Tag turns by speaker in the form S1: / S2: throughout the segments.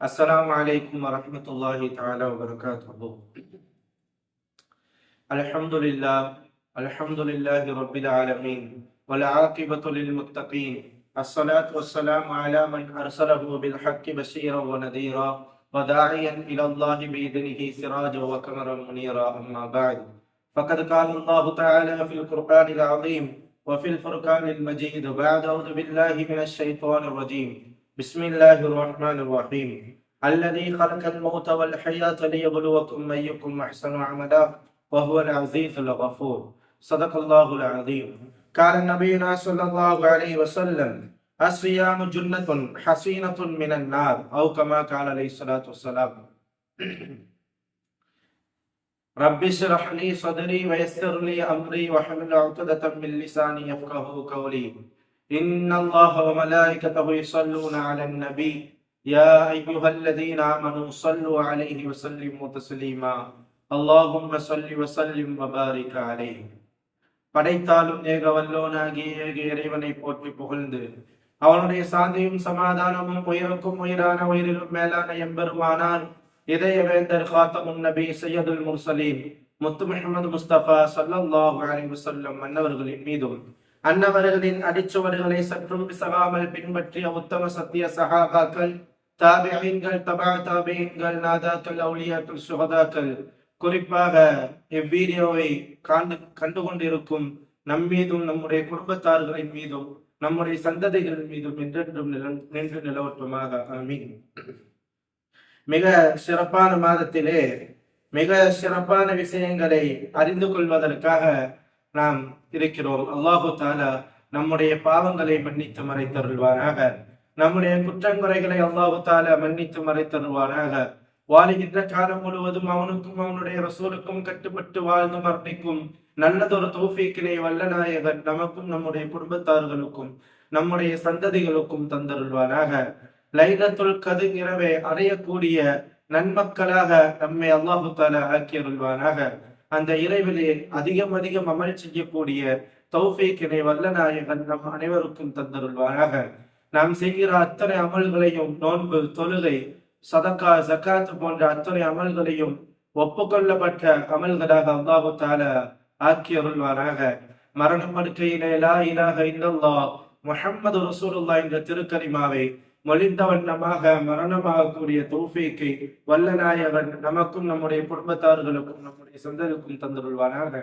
S1: السلام عليكم ورحمة الله تعالى وبركاته. الحمد لله الحمد لله رب العالمين والعاقبة للمتقين الصلاة والسلام على من أرسله بالحق بشيرا ونذيرا وداعيا إلى الله بإذنه سراجا وقمرا منيرا. أما بعد فقد قال الله تعالى في القرآن العظيم وفي الفرقان المجيد بعد أعوذ بالله من الشيطان الرجيم. بسم الله الرحمن الرحيم. الذي خلق الموت والحياة ليبلوكم أيكم أحسن عملا وهو العزيز الغفور. صدق الله العظيم. قال نبينا صلى الله عليه وسلم الصيام جنة حسينة من النار أو كما قال عليه الصلاة والسلام. رب اشرح لي صدري ويسر لي أمري واحلل عقدة من لساني يفقه قولي. إن الله وملائكته يصلون على النبي يا أيها الذين آمنوا صلوا عليه وسلموا تسليما اللهم صل وسلم وبارك عليه படைத்தாலும் ஏக வல்லோனாகிய ஏக இறைவனை போற்றி புகழ்ந்து அவனுடைய சாந்தியும் சமாதானமும் உயிருக்கும் உயிரான உயிரிலும் மேலான எம்பெருமானான் இதய வேந்தர் காத்தமும் நபி சையதுல் முர்சலீம் முத்து முஹம்மது முஸ்தபா சல்லல்லாஹு அலைஹி வஸல்லம் அன்னவர்களின் மீதும் அன்னவர்களின் அடிச்சுவடுகளை சற்றும் பிசகாமல் பின்பற்றிய உத்தம சத்திய சகாபாக்கள் தாபியீன்கள் தபா தாபியீன்கள் நாதாக்கள் அவுளியாக்கள் சுகதாக்கள். குறிப்பாக இவ்வீடியோவை காண்டு கண்டு கொண்டிருக்கும் நம் மீதும் நம்முடைய குடும்பத்தார்களின் மீதும் நம்முடைய சந்ததிகளின் மீதும் என்றென்றும் நில நின்று நிலவட்டுமாக அமீன் மிக சிறப்பான மாதத்திலே மிக சிறப்பான விஷயங்களை அறிந்து கொள்வதற்காக நாம் இருக்கிறோம். அல்லாஹு தாலா நம்முடைய பாவங்களை மன்னித்து மறைத்தருள்வாராக நம்முடைய குற்றங்குறைகளை அல்லாஹு தாலா மன்னித்து மறைத்தருள்வாராக வாழுகின்ற காலம் முழுவதும் அவனுக்கும் அவனுடைய ரசூலுக்கும் கட்டுப்பட்டு வாழ்ந்து மரணிக்கும் நல்லதொரு தோஃபீக்கினை வல்லநாயகன் நமக்கும் நம்முடைய குடும்பத்தார்களுக்கும் நம்முடைய சந்ததிகளுக்கும் தந்தருள்வாராக லைலத்துல் கது இரவே அடையக்கூடிய நன்மக்களாக நம்மை அல்லாஹு தாலா ஆக்கியருள்வானாக. அந்த இறைவிலே அதிகம் அதிகம் அமல் செய்யக்கூடிய தௌஃபீக்கினை வல்லநாயகன் நம் அனைவருக்கும் தந்தருள்வாராக. நாம் செய்கிற அத்தனை அமல்களையும் நோன்பு தொழுகை சதக்கா ஜக்காத் போன்ற அத்தனை அமல்களையும் ஒப்புக்கொள்ளப்பட்ட அமல்களாக அல்லாஹு தால ஆக்கி அருள்வாராக. மரண படுக்கையிலே லா இலாக இல்லல்லா முஹம்மது ரசூலுல்லா என்ற திருக்கரிமாவை மொழிந்த வண்ணமாக மரணமாகக்கூடிய தௌஃபீக்கை வல்லநாயகன் நமக்கும் நம்முடைய குடும்பத்தார்களுக்கும் நம்முடைய சொந்தருக்கும் தந்துள்வாராக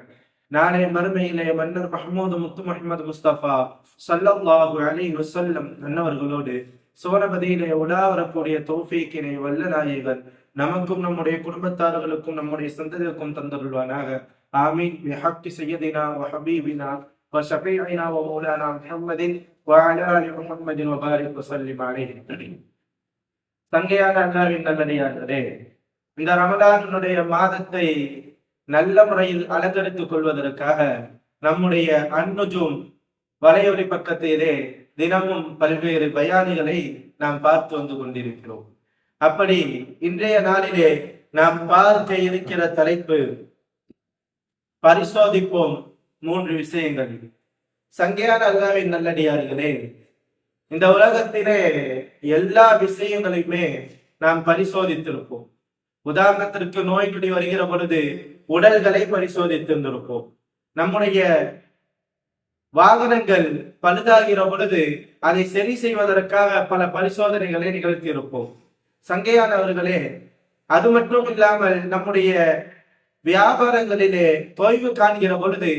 S1: நாளை மறுமையிலே மன்னர் மஹமூது முத்து முஹம்மது முஸ்தபா சல்லல்லாஹு அலைஹி வஸல்லம் அன்னவர்களோடு சோனபதியிலே உலா வரக்கூடிய தௌஃபீக்கினை வல்லநாயகன் நமக்கும் நம்முடைய குடும்பத்தார்களுக்கும் நம்முடைய சந்ததிக்கும் தந்துள்வானாக ஆமீன் பிஹக்கி சையதினா வஹபீபினா وشفيعنا ومولانا محمد وعلى ال محمد وبارك وسلم عليه தங்கையான அல்லாவின் நல்லடியார்களே இந்த ரமதானுடைய மாதத்தை நல்ல முறையில் அலங்கரித்துக் கொள்வதற்காக நம்முடைய அன்னுஜும் வலையொலி பக்கத்திலே தினமும் பல்வேறு பயானிகளை நாம் பார்த்து வந்து கொண்டிருக்கிறோம் அப்படி இன்றைய நாளிலே நாம் பார்க்க இருக்கிற தலைப்பு பரிசோதிப்போம் மூன்று விஷயங்கள் சங்கையான அல்லாவின் நல்லடியார்களே இந்த உலகத்திலே எல்லா விஷயங்களையுமே நாம் பரிசோதித்திருப்போம். உதாரணத்திற்கு நோய்க்குடி வருகிற பொழுது உடல்களை பரிசோதித்திருந்திருப்போம். நம்முடைய வாகனங்கள் பழுதாகிற பொழுது அதை சரி செய்வதற்காக பல பரிசோதனைகளை நிகழ்த்தி இருப்போம் சங்கையானவர்களே அது மட்டும் இல்லாமல் நம்முடைய வியாபாரங்களிலே தொய்வு காண்கிற பொழுது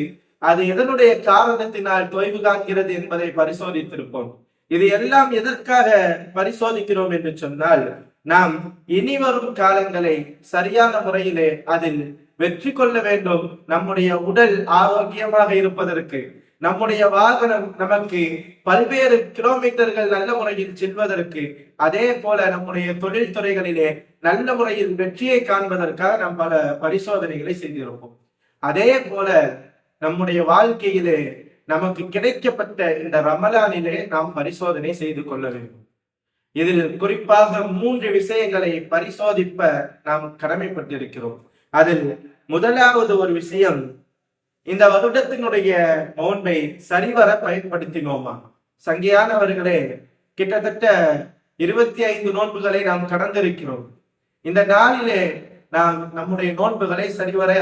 S1: அது எதனுடைய காரணத்தினால் தொய்வு காண்கிறது என்பதை பரிசோதித்திருப்போம். இது எல்லாம் எதற்காக பரிசோதிக்கிறோம் என்று சொன்னால் நாம் இனி வரும் காலங்களை சரியான முறையிலே அதில் வெற்றி கொள்ள வேண்டும். நம்முடைய உடல் ஆரோக்கியமாக இருப்பதற்கு நம்முடைய வாகனம் நமக்கு பல்வேறு கிலோமீட்டர்கள் நல்ல முறையில் செல்வதற்கு அதே போல நம்முடைய தொழில் துறைகளிலே நல்ல முறையில் வெற்றியை காண்பதற்காக நாம் பல பரிசோதனைகளை செய்திருப்போம். அதே போல நம்முடைய வாழ்க்கையிலே நமக்கு கிடைக்கப்பட்ட இந்த ரமலானிலே நாம் பரிசோதனை செய்து கொள்ள வேண்டும். இதில் குறிப்பாக மூன்று விஷயங்களை பரிசோதிப்ப நாம் கடமைப்பட்டிருக்கிறோம். அதில் முதலாவது ஒரு விஷயம் இந்த வருடத்தினுடைய நோன்பை சரிவர பயன்படுத்தினோமா? சங்கியானவர்களே கிட்டத்தட்ட இருபத்தி ஐந்து நோன்புகளை நாம் கடந்திருக்கிறோம். இந்த நாளிலே நாம் நம்முடைய நோன்புகளை சரிவர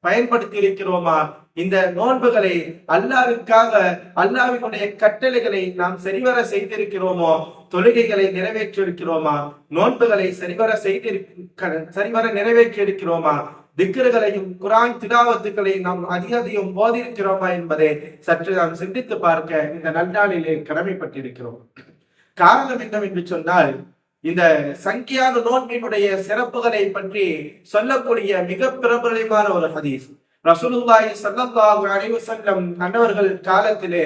S1: பயன்படுத்தி இருக்கிறோமா இந்த நோன்புகளை அல்லாவிற்காக அல்லாவினுடைய கட்டளைகளை நாம் சரிவர செய்திருக்கிறோமோ தொழுகைகளை நிறைவேற்றியிருக்கிறோமா நோன்புகளை சரிவர செய்திருக்க சரிவர நிறைவேற்றியிருக்கிறோமா திக்கர்களையும் குரான் திலாவத்துக்களையும் நாம் அதிக அதிகம் போதிருக்கிறோமா என்பதை சற்று நாம் சிந்தித்து பார்க்க இந்த நன்னாளிலே கடமைப்பட்டிருக்கிறோம். காரணம் என்னவென்று சொன்னால் இந்த சங்கியான நோன்பினுடைய சிறப்புகளை பற்றி சொல்லக்கூடிய மிக பிரபலமான ஒரு ஹதீஸ். ரசூலுல்லாஹி சல்லல்லாஹு அலைஹி வஸல்லம் அன்னவர்கள் காலத்திலே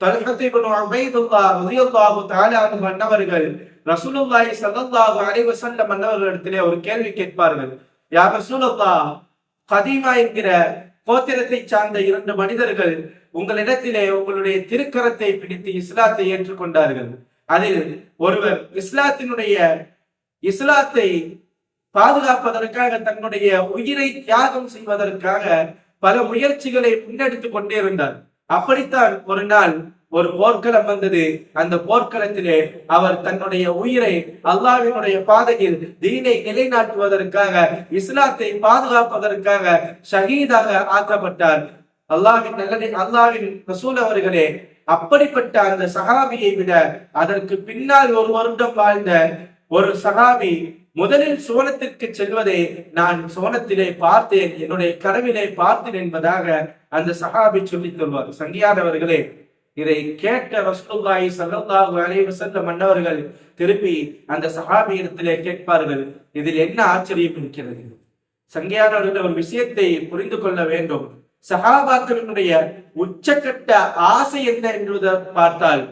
S1: தல்ஹத் இப்னு உபைதுல்லாஹ் ரலியல்லாஹு தஆலா அன்ஹு அன்னவர்கள் ரசூலுல்லாஹி சல்லல்லாஹு அலைஹி வஸல்லம் அன்னவர்களிடத்திலே ஒரு கேள்வி கேட்பார்கள். யா ரசூலுல்லாஹ் கதீமா என்கிற கோத்திரத்தை சார்ந்த இரண்டு மனிதர்கள் உங்களிடத்திலே உங்களுடைய திருக்கரத்தை பிடித்து இஸ்லாத்தை ஏற்றுக்கொண்டார்கள். அதில் ஒருவர் இஸ்லாத்தினுடைய இஸ்லாத்தை பாதுகாப்பதற்காக தன்னுடைய உயிரை தியாகம் செய்வதற்காக பல முயற்சிகளை முன்னெடுத்துக் கொண்டே இருந்தார். அப்படித்தான் ஒரு நாள் ஒரு போர்க்களம் வந்தது. அந்த போர்க்களத்திலே அவர் தன்னுடைய உயிரை அல்லாவினுடைய பாதையில் தீனை நிலைநாட்டுவதற்காக இஸ்லாத்தை பாதுகாப்பதற்காக ஷஹீதாக ஆக்கப்பட்டார். அல்லாவின் நல்லதை அல்லாவின் ரசூல் அவர்களே அப்படிப்பட்ட அந்த சகாபியை விட அதற்கு பின்னால் ஒரு வருடம் வாழ்ந்த ஒரு சகாபி முதலில் சோனத்திற்கு செல்வதை நான் சோனத்திலே பார்த்தேன் என்னுடைய கனவிலே பார்த்தேன் என்பதாக அந்த சஹாபி சொல்லித் சொல்வார் சங்கியானவர்களே இதை கேட்ட ரசூல்லாய் சல்லாஹு அலைவு செல்ல மன்னவர்கள் திருப்பி அந்த சஹாபியிடத்திலே கேட்பார்கள் இதில் என்ன ஆச்சரியம் இருக்கிறது? சங்கியானவர்கள் ஒரு விஷயத்தை புரிந்து கொள்ள வேண்டும். சஹாபாக்களினுடைய உச்சக்கட்ட ஆசை என்ன என்பதை பார்த்தால்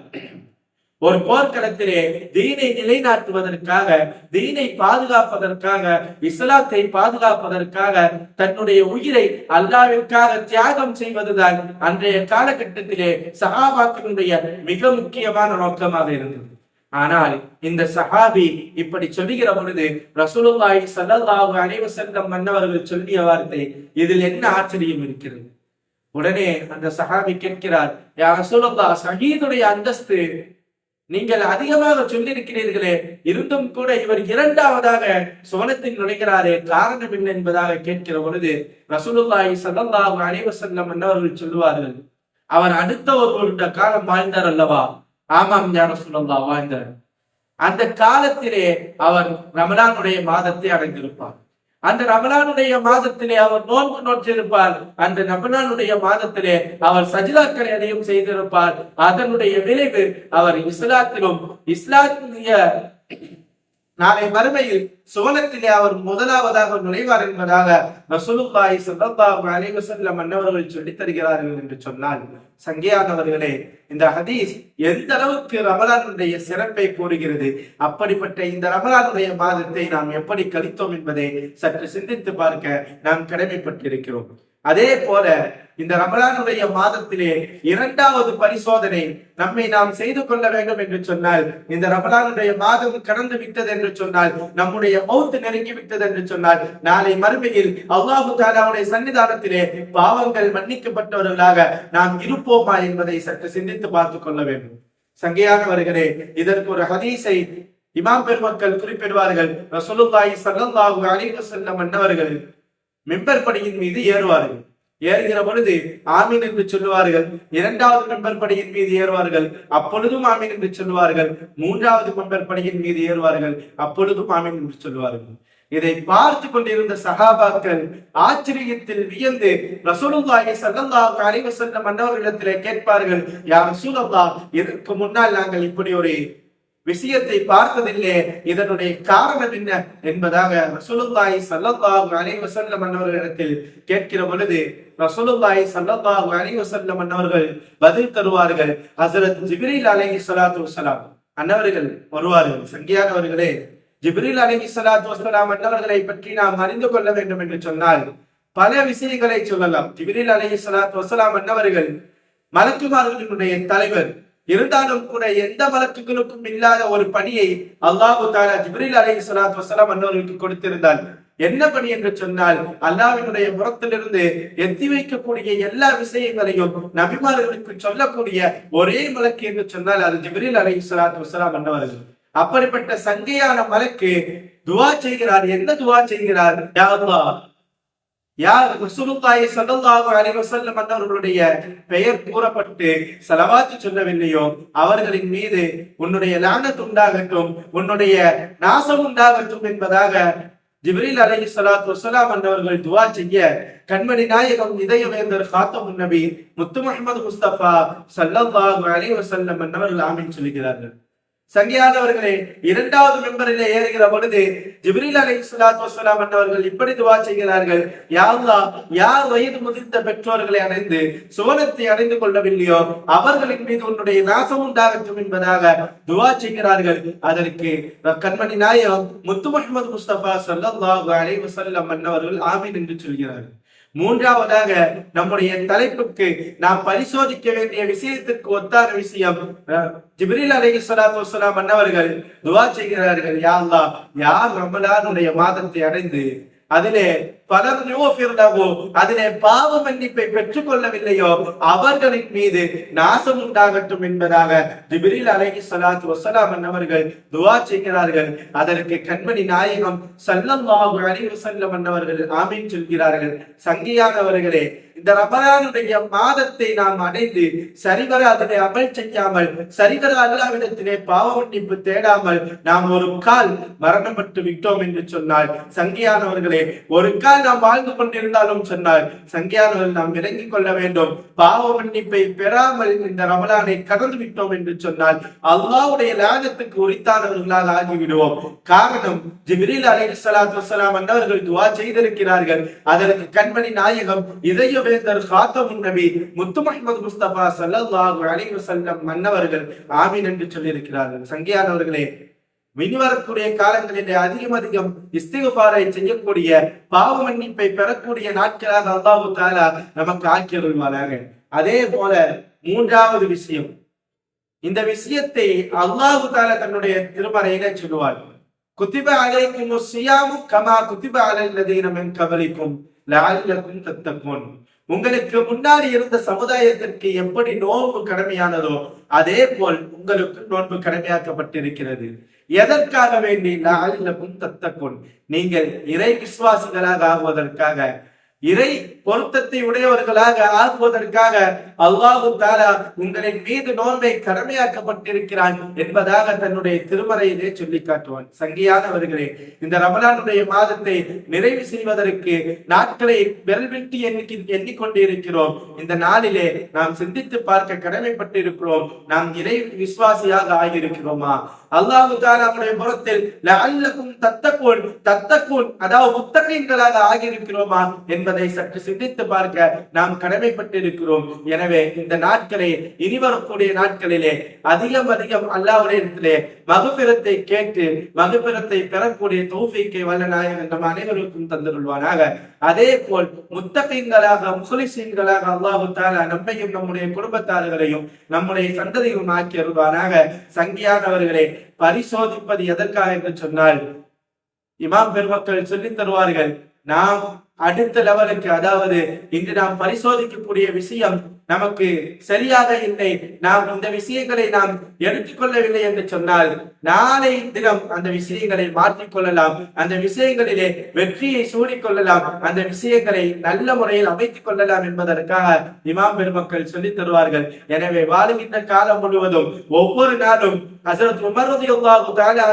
S1: ஒரு போர்க்களத்திலே தீனை நிலைநாட்டுவதற்காக தீனை பாதுகாப்பதற்காக இஸ்லாத்தை பாதுகாப்பதற்காக தன்னுடைய உயிரை அல்லாவிற்காக தியாகம் செய்வதுதான் அன்றைய காலகட்டத்திலே சகாபாக்களுடைய மிக முக்கியமான நோக்கமாக இருந்தது. ஆனால் இந்த சஹாபி இப்படி சொல்லுகிற பொழுது ரசூலுல்லாஹி ஸல்லல்லாஹு அலைஹி வஸல்லம் மன்னவர்கள் சொல்லிய வார்த்தை இதில் என்ன ஆச்சரியம் இருக்கிறது? உடனே அந்த சஹாபி கேட்கிறார் யா ரசூலுல்லாஹ் சஹீதுடைய அந்தஸ்து நீங்கள் அதிகமாக சொல்லியிருக்கிறீர்களே இருந்தும் கூட இவர் இரண்டாவதாக சுவனத்தில் நுழைகிறாரே காரணம் என்ன என்பதாக கேட்கிற பொழுது ரசூலுல்லாஹி ஸல்லல்லாஹு அலைஹி வஸல்லம் மன்னவர்கள் சொல்லுவார்கள் அவர் அடுத்த ஒரு காலம் வாழ்ந்தார் அல்லவா? ஆமாம் யா ரசூலுல்லாஹ் வாழ்ந்தார். அந்த காலத்திலே அவர் ரமலானுடைய மாதத்தை அடைந்திருப்பார். அந்த ரமலானுடைய மாதத்திலே அவர் நோன்பு நோற்றிருப்பார். அந்த ரமலானுடைய மாதத்திலே அவர் சஜிதாக்களை அதையும் செய்திருப்பார். அதனுடைய விளைவு அவர் இஸ்லாத்திலும் இஸ்லாத்திய நாளை மறுமையில் சுவனத்திலே அவர் முதலாவதாக நுழைவார் என்பதாக ரசூலுல்லாஹி ஸல்லல்லாஹு அலைஹி வஸல்லம் அன்னவர்கள் சொல்லித் தருகிறார்கள் என்று சொன்னால் சங்கியானவர்களே இந்த ஹதீஸ் எந்த அளவுக்கு ரமலானுடைய சிறப்பை கூறுகிறது? அப்படிப்பட்ட இந்த ரமலானுடைய மாதத்தை நாம் எப்படி கழித்தோம் என்பதை சற்று சிந்தித்து பார்க்க நாம் கடமைப்பட்டிருக்கிறோம். அதே போல இந்த ரமலானுடைய மாதத்திலே இரண்டாவது பரிசோதனை நம்மை நாம் செய்து கொள்ள வேண்டும் என்று சொன்னால் இந்த ரமலானுடைய மாதம் கடந்து விட்டது என்று சொன்னால் நம்முடைய மௌத்து நெருங்கி விட்டது என்று சொன்னால் நாளை மறுமையில் அல்லாஹு தாலாவுடைய சன்னிதானத்திலே பாவங்கள் மன்னிக்கப்பட்டவர்களாக நாம் இருப்போமா என்பதை சற்று சிந்தித்து பார்த்துக் கொள்ள வேண்டும். சங்கையானவர்களே இதற்கு ஒரு ஹதீஸை இமாம் பெருமக்கள் குறிப்பிடுவார்கள். ரசூலுல்லாஹி ஸல்லல்லாஹு அலைஹி வஸல்லம் அன்னவர்கள் மெம்பர் படியின் மீது ஏறுவார்கள். ஏறுகிற பொழுது ஆமீன் என்று சொல்லுவார்கள். இரண்டாவது மெம்பர் படியின் மீது ஏறுவார்கள். அப்பொழுதும் ஆமீன் என்று சொல்லுவார்கள். மூன்றாவது மெம்பர் படியின் மீது ஏறுவார்கள். அப்பொழுதும் ஆமீன் என்று சொல்லுவார்கள். இதை பார்த்து கொண்டிருந்த சகாபாக்கள் ஆச்சரியத்தில் வியந்து ரசூலுல்லாஹி ஸல்லல்லாஹு அலைஹி வஸல்லம் மன்னவர்களிடத்திலே கேட்பார்கள் யா ரசூலல்லாஹ் இதற்கு முன்னால் நாங்கள் இப்படி ஒரு விஷயத்தை பார்த்ததில்லை இதனுடைய காரணம் என்ன என்பதாக ரசூலுல்லாஹி சல்லல்லாஹு அலைஹி வஸல்லம் அன்னவர்களிடத்தில் கேட்கிற பொழுது ரசூலுல்லாஹி சல்லல்லாஹு அலைஹி வஸல்லம் அன்னவர்கள் பதில் தருவார்கள். ஹசரத் ஜிப்ரீல் அலைஹி ஸலாத்து வஸலாம் அன்னவர்கள் வருவார்கள் சங்கியானவர்களே. ஜிப்ரீல் அலைஹி ஸலாத்து வஸலாம் அன்னவர்களை பற்றி நாம் அறிந்து கொள்ள வேண்டும் என்று சொன்னால் பல விஷயங்களை சொல்லலாம். ஜிப்ரீல் அலைஹி ஸலாத்து வஸலாம் அன்னவர்கள் மலக்குமார்களினுடைய தலைவர் இருந்தாலும் கூட எந்த வழக்குகளுக்கும் இல்லாத ஒரு பணியை அல்லாஹு தாலா ஜிப்ரீல் அலை சலாத் வசலாம் அன்னவர்களுக்கு கொடுத்திருந்தால் என்ன பணி என்று சொன்னால் அல்லாவினுடைய புறத்திலிருந்து எத்தி வைக்கக்கூடிய எல்லா விஷயங்களையும் நபிமார்களுக்கு சொல்லக்கூடிய ஒரே மலக்கு என்று சொன்னால் அது ஜிப்ரில் அலை சலாத் வசலாம் அன்னவர்கள். அப்படிப்பட்ட சங்கையான மலக்கு துவா செய்கிறார். என்ன துவா செய்கிறார்? யா யார் ரசூலுல்லாஹி ஸல்லல்லாஹு அலைஹி வஸல்லம் பெயர் கூறப்பட்டு ஸலவாத்து சொல்லவில்லையோ அவர்களின் மீது உன்னுடைய லானத் உண்டாகட்டும் உன்னுடைய நாசம் உண்டாகட்டும் என்பதாக ஜிப்ரீல் அலைஹி சலாத் வசலாம் அன்னவர்கள் துவா செய்ய கண்மணி நாயகம் இதயவேந்தர் காத்தமுன் நபி முத்து முகமது முஸ்தபா ஸல்லல்லாஹு அலைஹி வஸல்லம் அன்னவர்கள் ஆமீன் சொல்கிறார்கள் சங்கியானவர்களே இரண்டாவது மெம்பரிலே ஏறுகிற பொழுது ஜிப்ரீல் அலை சுலாத் வசலாம் அவர்கள் இப்படி துவா செய்கிறார்கள் யா யார் வயது முதிர்ந்த பெற்றோர்களை அடைந்து சுவனத்தை அடைந்து கொள்ளவில்லையோ? அவர்களின் மீது உன்னுடைய நாசம் உண்டாகட்டும் என்பதாக துவா செய்கிறார்கள். அதற்கு கண்மணி நாயம் முத்து முகமது முஸ்தபா சல்லல்லாஹு அலைஹி வஸல்லம் மன்னவர்கள் ஆமீன் என்று சொல்கிறார்கள். மூன்றாவதாக நம்முடைய தலைப்புக்கு நாம் பரிசோதிக்க வேண்டிய விஷயத்திற்கு ஒத்தான விஷயம் அஹ், ஜிப்ரீல் அலைஹி ஸலாத்து வஸலாம் அன்னவர்கள் துவா செய்கிறார்கள் யாழ்லா யார் ரமலானுடைய மாதத்தை அடைந்து அதிலே பலர் யோபிர்லவோ அதிலே பாவ மன்னிப்பை பெற்றுக் கொள்ளவில்லையோ அவர்களின் மீது நாசம் உண்டாகட்டும் என்பதாக ஜிபிரில் அலஹி ஸலாத்து வசலாம் அன்னவர்கள் துவா செய்கிறார்கள். அதற்கு கண்மணி நாயகம் ஸல்லல்லாஹு அலைஹி வஸல்லம் அன்னவர்கள் ஆமீன் சொல்கிறார்கள். சங்கியானவர்களே இந்த ரமலானுடைய மாதத்தை நாம் அடைந்து சரிவர அதனை அமல் செய்யாமல் சரிவர அல்லாவிடத்திலே பாவ மன்னிப்பு தேடாமல் நாம் ஒரு கால் மரணப்பட்டு விட்டோம் என்று சொன்னால் சங்கியானவர்களே ஒரு கால் நாம் வாழ்ந்து கொண்டிருந்தாலும் சொன்னார் சங்கியானவர்கள் நாம் விளங்கிக் கொள்ள வேண்டும். பாவ மன்னிப்பை பெறாமல் இந்த ரமலானை கடந்து விட்டோம் என்று சொன்னால் அல்லாவுடைய லாகத்துக்கு உரித்தானவர்களால் ஆகிவிடுவோம். காரணம் ஜிபிரில் அலை ஸலாத்து வசலாம் அன்னவர்கள் துவா செய்திருக்கிறார்கள். அதற்கு கண்மணி நாயகம் இதயவேந்தர் காத்தமுன் நபி முத்து முகமது முஸ்தபா சல்லாஹு அலைஹி வஸல்லம் மன்னவர்கள் ஆமீன் என்று சொல்லியிருக்கிறார்கள். சங்கியானவர்களே இனி வரக்கூடிய காலங்களிலே அதிகம் அதிகம் இஸ்திகுபாரை செய்யக்கூடிய பாவ மன்னிப்பை பெறக்கூடிய நாட்களாக அல்லாஹு தாலா நமக்கு ஆக்கியருள்வாராக அதே போல மூன்றாவது விஷயம். இந்த விஷயத்தை அல்லாஹு தாலா தன்னுடைய திருமறையில சொல்லுவார். குத்திப அலைக்கும் சியாமு கமா குத்திப அலைல்லதீன மின் கபலிக்கும் லஅல்லக்கும் தத்தகுன். உங்களுக்கு முன்னாடி இருந்த சமுதாயத்திற்கு எப்படி நோன்பு கடமையானதோ அதே போல் உங்களுக்கு நோன்பு கடமையாக்கப்பட்டிருக்கிறது எதற்காக வேண்டி முன் தத்தகுன் நீங்கள் இறை விசுவாசிகளாக ஆகுவதற்காக இறை பொருத்தத்தை உடையவர்களாக ஆகுவதற்காக அல்லாஹு தாலா உங்களின் மீது நோன்பை கடமையாக்கப்பட்டிருக்கிறான் என்பதாக தன்னுடைய திருமறையிலே சொல்லி காட்டுவான். சங்கியானவர்களே இந்த ரமலானுடைய மாதத்தை நிறைவு செய்வதற்கு நாட்களை விரல்விட்டு எண்ணி எண்ணிக்கொண்டிருக்கிறோம். இந்த நாளிலே நாம் சிந்தித்து பார்க்க கடமைப்பட்டிருக்கிறோம். நாம் இறை விசுவாசியாக ஆகியிருக்கிறோமா? அல்லாஹு தாலாவுடைய புறத்தில் தத்தக்கூன் தத்தக்கூன் அதாவது முத்தகீன்களாக ஆகியிருக்கிறோமா என்பது என்பதை சற்று சிந்தித்து பார்க்க நாம் கடமைப்பட்டிருக்கிறோம். எனவே இந்த நாட்களே இனி வரக்கூடிய நாட்களிலே அதிகம் அதிகம் அல்லாஹ்விடத்திலே மகுபிரத்தை கேட்டு மகுபிரத்தை பெறக்கூடிய தௌஃபீக்கை வல்ல நாயகன் நம் அனைவருக்கும் தந்துள்வானாக அதே போல் முத்தகைங்களாக முகலிசீன்களாக அல்லாஹு தாலா நம்மையும் நம்முடைய குடும்பத்தார்களையும் நம்முடைய சந்ததியும் ஆக்கியருவானாக சங்கியானவர்களை பரிசோதிப்பது எதற்காக என்று சொன்னால் இமாம் பெருமக்கள் சொல்லித் தருவார்கள் நாம் அடுத்த லெவலுக்கு அதாவது இன்று நாம் பரிசோதிக்கக்கூடிய விஷயம் நமக்கு சரியாக இல்லை. நாம் இந்த விஷயங்களை நாம் எடுத்துக்கொள்ளவில்லை என்று சொன்னால் நாளை தினம் அந்த விஷயங்களை மாற்றிக் கொள்ளலாம் அந்த விஷயங்களிலே வெற்றியை சூடிக்கொள்ளலாம். அந்த விஷயங்களை நல்ல முறையில் அமைத்துக் கொள்ளலாம் என்பதற்காக இமாம் பெருமக்கள் சொல்லித் தருவார்கள். எனவே வாழுகின்ற காலம் முழுவதும் ஒவ்வொரு நாளும் ஹசரத் உமர் ரலியல்லாஹு தஆலா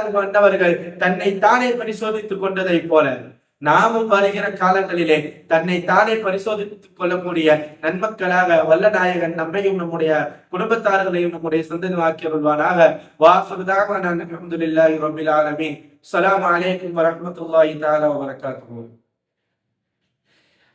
S1: தன்னை தானே பரிசோதித்துக் கொண்டதை போல நாமும் வருகிற காலங்களிலே தன்னை தானே பரிசோதித்துக் கொள்ளக்கூடிய நன்மக்களாக வல்ல நாயகன் நம்மையும் நம்முடைய குடும்பத்தார்களையும் நம்முடைய சந்ததி ஆக்கியருள்வானாக வாசுதான அல்ஹம்துலில்லாஹி ரப்பில் ஆலமீன் அஸ்ஸலாமு அலைக்கும் வரஹ்மத்துல்லாஹி தஆலா வபரகாத்துஹு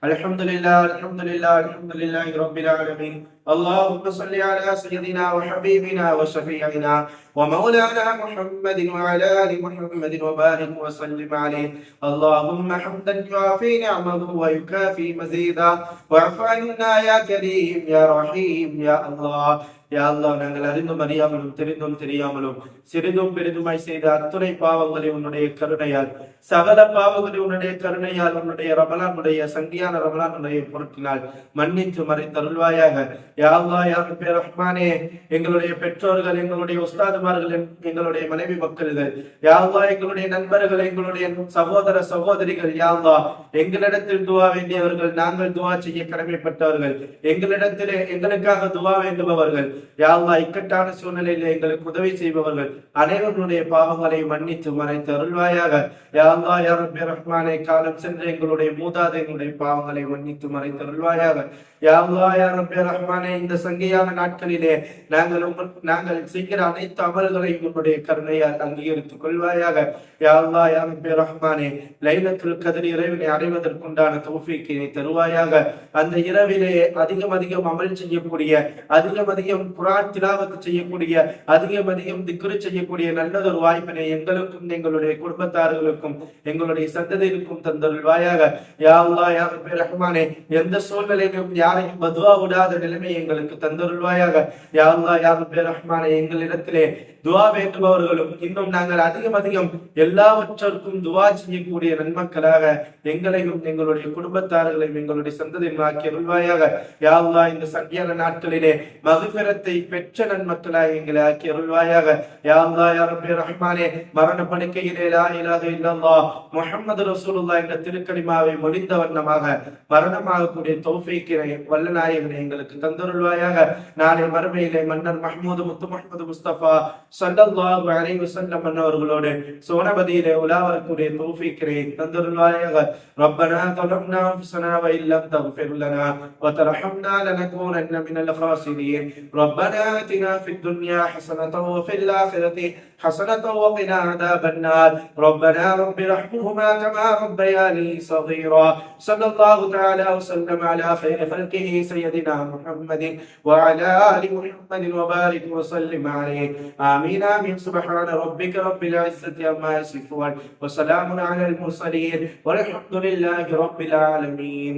S1: الحمد لله الحمد لله الحمد لله رب العالمين اللهم صل على سيدنا وحبيبنا وشفيعنا ومولانا محمد وعلى ال محمد وبارك وسلم عليه اللهم حمدا يوافي نعمه ويكافي مزيدا واعف عنا يا كريم يا رحيم يا الله யா அல்லாஹ் நாங்கள் அறிந்தும் அறியாமலும் தெரிந்தும் தெரியாமலும் சிறிதும் பெரிதுமாய் செய்த அத்துணை பாவங்களை உன்னுடைய கருணையால் சகல பாவங்களை உன்னுடைய கருணையால் உன்னுடைய ரமலானுடைய சங்கியான ரமலானுடைய பொருட்டினால் மன்னித்து மறைத்தருள்வாயாக யா அல்லாஹ் யா ரப்பே ரஹ்மானே எங்களுடைய பெற்றோர்கள் எங்களுடைய உஸ்தாது கணவன்மார்கள் எங்களுடைய மனைவி மக்கள்கள் யாவா எங்களுடைய நண்பர்கள் எங்களுடைய சகோதர சகோதரிகள் யாவா எங்களிடத்தில் துவா வேண்டியவர்கள் நாங்கள் துவா செய்ய கடமைப்பட்டவர்கள் எங்களிடத்திலே எங்களுக்காக துவா வேண்டுபவர்கள் யாவா இக்கட்டான சூழ்நிலையில் எங்களுக்கு உதவி செய்பவர்கள் அனைவருடைய பாவங்களை மன்னித்து மறைத்து அருள்வாயாக. யாவா யாரும் ரஹ்மானை காலம் சென்று எங்களுடைய மூதாதைகளுடைய பாவங்களை மன்னித்து மறைத்து அருள்வாயாக. யாவா யாரும் ரஹ்மானே இந்த சங்கையான நாட்களிலே நாங்கள் உங்கள் நாங்கள் செய்கிற அனைத்து அமல்களை உன்னுடைய கருணையால் அங்கீகரித்துக் கொள்வாயாக. யாழ்லா யாரபி ரஹ்மானே லைலத்துல் கதிர் இரவினை அடைவதற்குண்டான தௌஃபீக்கினை தருவாயாக. அந்த இரவிலே அதிகம் அதிகம் அமல் செய்யக்கூடிய அதிகம் அதிகம் குரான் திலாவத்து செய்யக்கூடிய அதிகம் அதிகம் திக்ரு செய்யக்கூடிய நல்லதொரு வாய்ப்பினை எங்களுக்கும் எங்களுடைய குடும்பத்தார்களுக்கும் எங்களுடைய சந்ததியிற்கும் தந்தருள்வாயாக. யாழ்லா யாரபி ரஹ்மானே எந்த சூழ்நிலையிலும் யாரையும் பதுவா விடாத நிலைமை எங்களுக்கு தந்தருள்வாயாக. யாழ்லா யாரபி ரஹ்மானே எங்களிடத்திலே துவா வேண்டுபவர்களும் இன்னும் நாங்கள் அதிகம் அதிகம் எல்லாவற்றிற்கும் துவா செய்யக்கூடிய நன்மக்களாக எங்களையும் எங்களுடைய குடும்பத்தார்களையும் எங்களுடைய சந்ததியும் ஆக்கிய அருள்வாயாக. யாவா இந்த சங்கியான நாட்களிலே மகுபிரத்தை பெற்ற நன்மக்களாக எங்களை ஆக்கிய அருள்வாயாக. யாவா யாரபி ரஹ்மானே மரண படுக்கையிலே லா இலாக இல்லல்லா முஹம்மது ரசூலுல்லா என்ற திருக்கடிமாவை முடிந்த வண்ணமாக மரணமாகக்கூடிய தௌஃபீக்கினை வல்லநாயகனை எங்களுக்கு தந்தருள்வாயாக. நாளை மறுமையிலே மன்னர் மஹமூது முத்து முகமது முஸ்தபா சல்லல்லாஹு அலைஹி வஸல்லம் அவர்களோடு சோனபதியிலே உலா வரக்கூடிய தௌஃபீக்கினை தந்தருள்வாயாக ربنا ظلمنا انفسنا وان لم تغفر لنا وترحمنا لنكونن من الخاسرين ربنا اتنا في الدنيا حسنه وفي الاخره حسنه وقنا عذاب النار ربنا رب ارحمهما كما ربياني صغيرا صلى الله تعالى وسلم على خير خلقه سيدنا محمد وعلى ال محمد وبارك وسلم عليه آمين آمين. سبحان ربك رب العزة عما يصفون وسلام على المرسلين والحمد لله رب العالمين.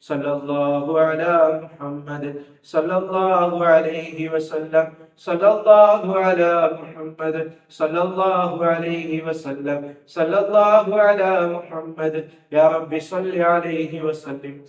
S1: صلى الله على محمد صلى الله عليه وسلم صلى الله على محمد صلى الله عليه وسلم صلى الله على محمد. يا رب صل عليه وسلم.